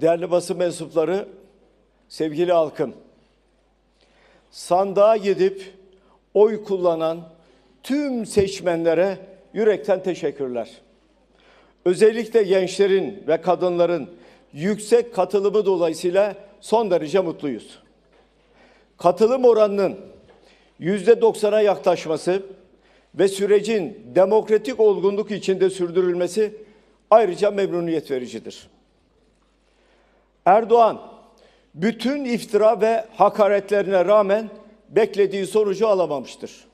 Değerli basın mensupları, sevgili halkım, sandığa gidip oy kullanan tüm seçmenlere yürekten teşekkürler. Özellikle gençlerin ve kadınların yüksek katılımı dolayısıyla son derece mutluyuz. Katılım oranının yüzde 90'a yaklaşması ve sürecin demokratik olgunluk içinde sürdürülmesi ayrıca memnuniyet vericidir. Erdoğan bütün iftira ve hakaretlerine rağmen beklediği sonucu alamamıştır.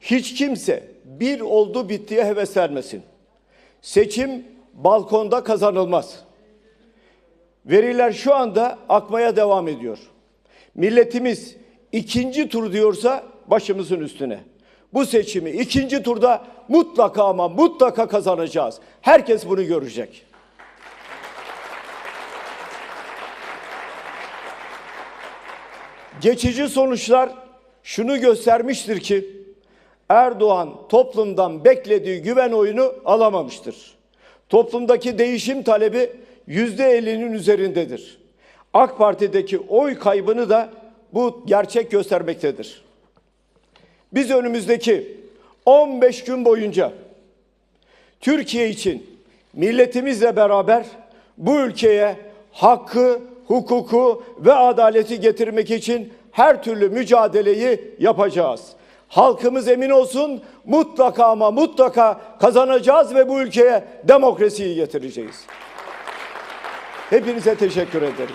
Hiç kimse bir oldu bittiye heves vermesin. Seçim balkonda kazanılmaz. Veriler şu anda akmaya devam ediyor. Milletimiz ikinci tur diyorsa başımızın üstüne. Bu seçimi ikinci turda mutlaka ama mutlaka kazanacağız. Herkes bunu görecek. Geçici sonuçlar şunu göstermiştir ki Erdoğan toplumdan beklediği güven oyunu alamamıştır. Toplumdaki değişim talebi yüzde ellinin üzerindedir. AK Parti'deki oy kaybını da bu gerçek göstermektedir. Biz önümüzdeki 15 gün boyunca Türkiye için milletimizle beraber bu ülkeye hakkı, hukuku ve adaleti getirmek için her türlü mücadeleyi yapacağız. Halkımız emin olsun mutlaka ama mutlaka kazanacağız ve bu ülkeye demokrasiyi getireceğiz. Hepinize teşekkür ederim.